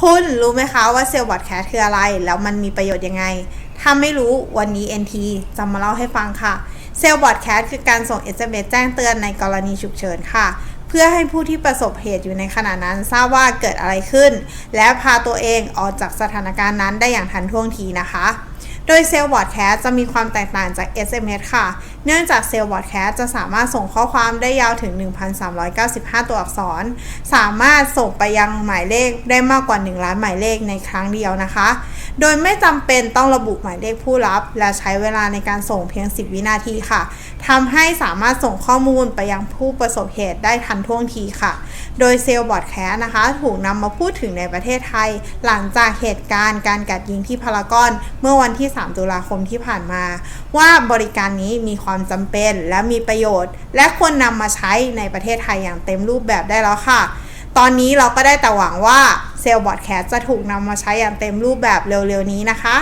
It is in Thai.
คุณรู้ไหมคะว่าเซลล์บอดแคสคืออะไร แล้วมันมีประโยชน์ยังไง ถ้าไม่รู้วันนี้ NT จะมาเล่าให้ฟังค่ะ เซลล์บอดแคสคือการส่ง SMS แจ้งเตือนในกรณีฉุกเฉินค่ะ เพื่อให้ผู้ที่ประสบเหตุอยู่ในขณะนั้นทราบว่าเกิดอะไรขึ้น และพาตัวเองออกจากสถานการณ์นั้นได้อย่างทันท่วงทีนะคะ โดยเซลล์บอดแคสจะมีความแตกต่างจาก SMS ค่ะ เนื่องจากเซลล์บอดแคสจะสามารถส่งข้อความได้ยาวถึง 1,395 ตัวอักษร สามารถส่งไปยังหมายเลขได้มากกว่า 1 ล้านหมายเลขในครั้งเดียวนะคะ โดยไม่จำเป็นต้องระบุหมายเลขผู้รับ และใช้เวลาในการส่งเพียง 10 วินาทีค่ะทำให้สามารถส่งข้อมูลไปยังผู้ประสบเหตุได้ทันท่วงทีค่ะ โดยเซลล์บอดแคสนะคะ ถูกนำมาพูดถึงในประเทศไทย หลังจากเหตุการณ์การกัดยิงที่พารากอน เมื่อวันที่ 3 ตุลาคมที่ผ่านมา ว่าบริการนี้มีความจำเป็นและมีประโยชน์ และควรนำมาใช้ในประเทศไทยอย่างเต็มรูปแบบได้แล้วค่ะ ตอนนี้เราก็ได้แต่หวังว่า เซลล์บอดแคสต์จะถูกนำมาใช้อย่างเต็มรูปแบบเร็วๆนี้นะคะ